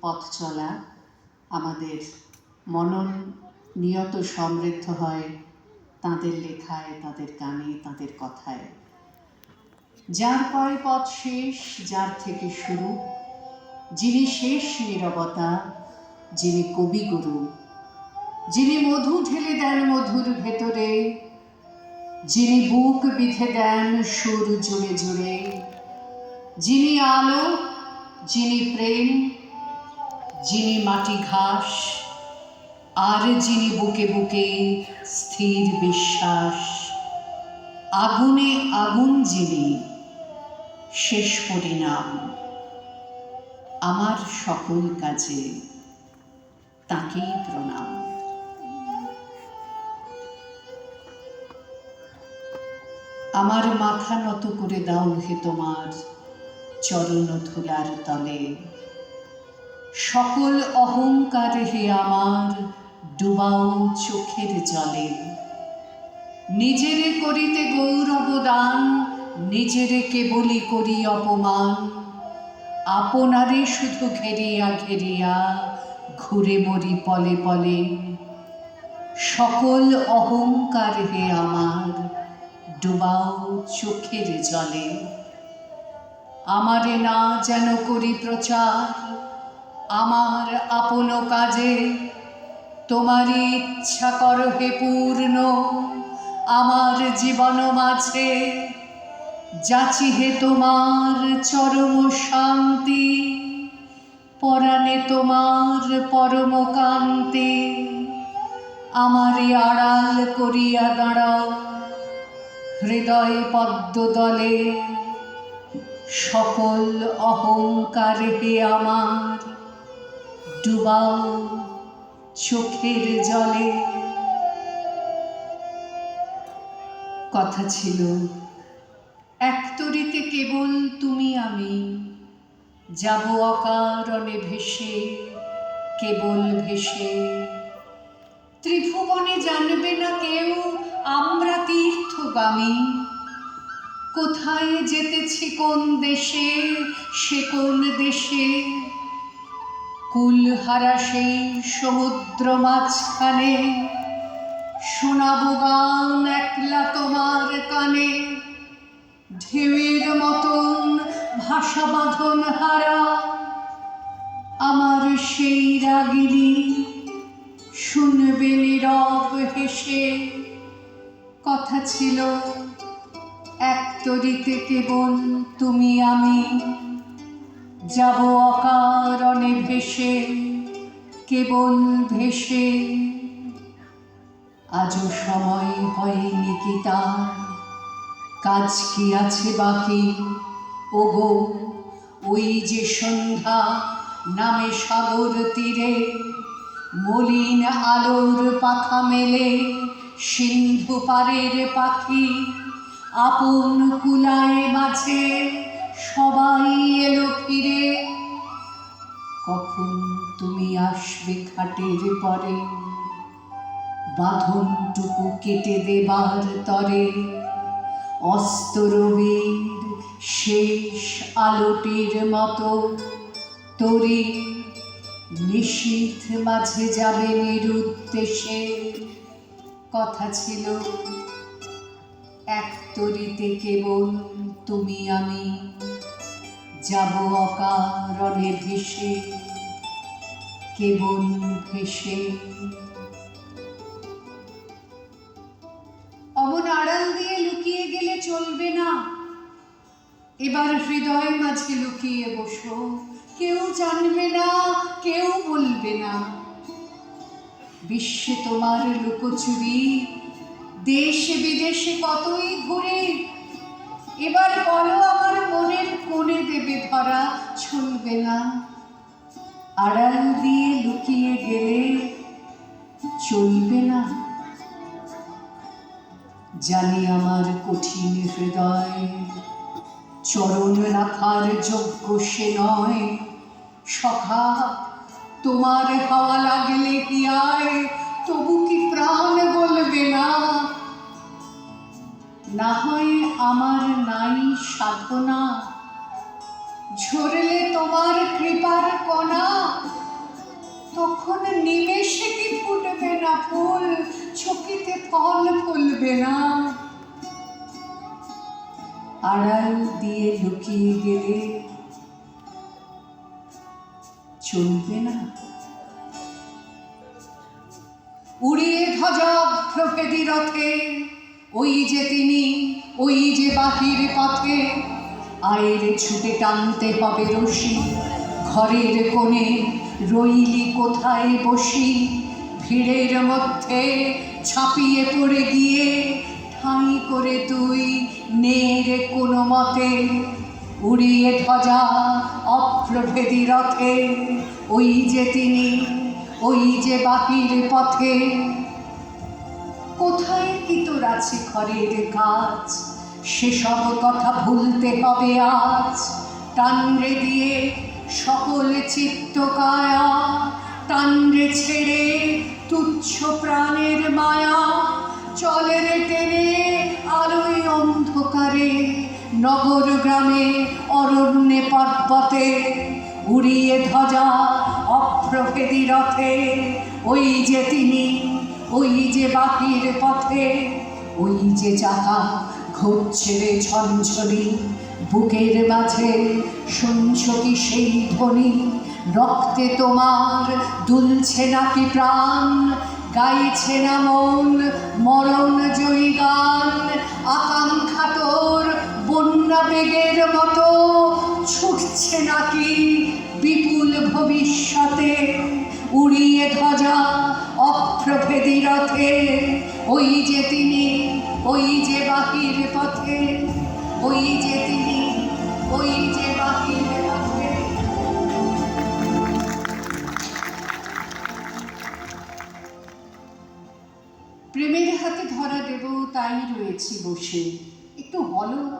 পথ চলা, আমাদের মনন নিয়ত সমৃদ্ধ হয় তাঁদের লেখায়, তাঁদের গানে, তাঁদের কথায়। যার পরে পথ শেষ, যার থেকে শুরু, যিনি শেষ নীরবতা, যিনি কবিগুরু, যিনি মধু ঢেলে দেন মধুর ভেতরে, যিনি বুক বিধে দেন সুর জুড়ে জুড়ে যিনি আলো, যিনি প্রেম যিনি মাটি ঘাস, আর যিনি বুকে বুকে স্থির বিশ্বাস, আগুনে আগুন যিনি, শেষ পরিণাম আমার সকল কাজে তাকেই প্রণাম। আমার মাথা নত করে দাও হে তোমার চরণ ধুলার তলে। সকল অহংকার হে আমার, ডুবাও চোখের জলে। নিজেরে করিতে গৌরব দান, নিজেরে কেবলই করি অপমান। আপনারে শুধু ঘেরিয়া ঘেরিয়া ঘুরে মরি পলে পলে। সকল অহংকার হে আমার, ডুবাও চোখের জলে। আমারে না যেন করি প্রচার আমার আপন কাজে তোমারই ইচ্ছা কর হে পূর্ণ, আমার জীবন মাঝে। যাচি হে তোমার চরম শান্তি, পরাণে তোমার পরম কান্তি। আমারে আড়াল করিয়া দাঁড়াও, হৃদয় পদ্ম দলে। সকল অহংকার হে আমার। ডুবাও চোখের জলে। কথা ছিল, এক তরিতে কেবল তুমি আমি। যাব অকারণে ভেসে, কেবল ভেসে। ত্রিভুবনে জানবে না কেউ আমরা তীর্থগামী। কোথায় যেতেছি কোন দেশে, সে কোন দেশে? কুলহারা সেই সমুদ্র মাঝখানে। শোনাবো গান একলা তোমার কানে। ঢেউয়ের মতন ভাষা বাঁধন হারা। আমার সেই রাগিনী শুনবে নীরব হেসে। কথা ছিল, এক তরিতে কেবল তুমি আমি। যাব অকারণে ভেসে কেবল ভেসে। আজও সময় হয়নি কি তার কাজ কি আছে বাকি? ওগো, ওই যে সন্ধ্যা নামে সাগর তীরে, মলিন আলোর পাখা মেলে সিন্ধু পারের পাখি, আপন কুলায় মাঝে। সবাই এলো ফিরে। কখন তুমি আসবে খাটের পরে? বাঁধনটুকু কেটে দেবার তরে। অস্তরবীর শেষ আলোটির মতো। তরি নিশীথ মাঝে যাবে নিরুদ্দেশে। কথা ছিল এক তরিতে কেবল তুমি আমি। যাব অকারণে ভেসে, কেবল ভেসে। অমন আড়াল দিয়ে লুকিয়ে গেলে চলবে না। এবার হৃদয় মাঝে লুকিয়ে বসো। কেউ জানবে না, কেউ বলবে না। বিশ্বে তোমার লুকোচুরি দেশে বিদেশে কতই ঘুরে। এবার বলো আমার মনের কোণে দেবে ধরা চলবে না। আড়াল দিয়ে লুকিয়ে গেলে চলবে না। জানি আমার কঠিন হৃদয়, চরণ রাখার যোগ্য সে নয়। সখা, তোমার হাওয়া লাগলে কি আয় তবু কি প্রাণ বলবে না? না হয় আমার নাই সাধনা। ঝরলে তোমার কৃপার কণা, তখন নিমেষে কি ফুটবে না ফুল ছকিতে ফল ফুলবে না। আড়াল দিয়ে লুকিয়ে গেলে চলবে না। উড়িয়ে ধ্বজ প্রভেদি রথে ওই যে তিনি, ওই যে বাহির পথে, আয়ের ছুটে টানতে হবে রশি ঘরের কোণে রইলি কোথায় বসি? ভিড়ের মধ্যে ছাপিয়ে পড়ে গিয়ে ঠাঁই করে তুই নের কোনো মতে। উড়িয়ে ধ্বজা অপ্রভেদী রথে, ওই যে তিনি, ওই যে বাহির পথে আছে ঘরের কাজ। সেসব কথা ভুলতে হবে আজ। টানরে দিয়ে সকল চিত্ত কায়া। টানরে ছেড়ে তুচ্ছ প্রাণের মায়া। চলে টেনে আলোয় অন্ধকারে। নগর গ্রামে অরণ্যে পর্বতে উড়িয়ে ধ্বজা অপ্রভেদী রথে। ওই যে তিনি, ওই যে বাহির পথে। ওই যে চাকা ঘুরছে রে ঝনঝনি বুকের মাঝে শুনছ কি সেই ধ্বনি? রক্তে তোমার দুলছে নাকি প্রাণ? গাইছে না মন মরণ জয়ী গান? আকাঙ্ক্ষা তোর বন্যা বেগের মতো ছুটছে নাকি বিপুল ভবিষ্যতে? উড়িয়ে ধ্বজা অপ্রভেদী রথে ওই যে তিনি, ওই যে বাকির পথে, ওই যে তিনি, ওই যে বাকির পথে। প্রেমের হাতে ধরা দেব তাই রয়েছি বসে। একটু হলো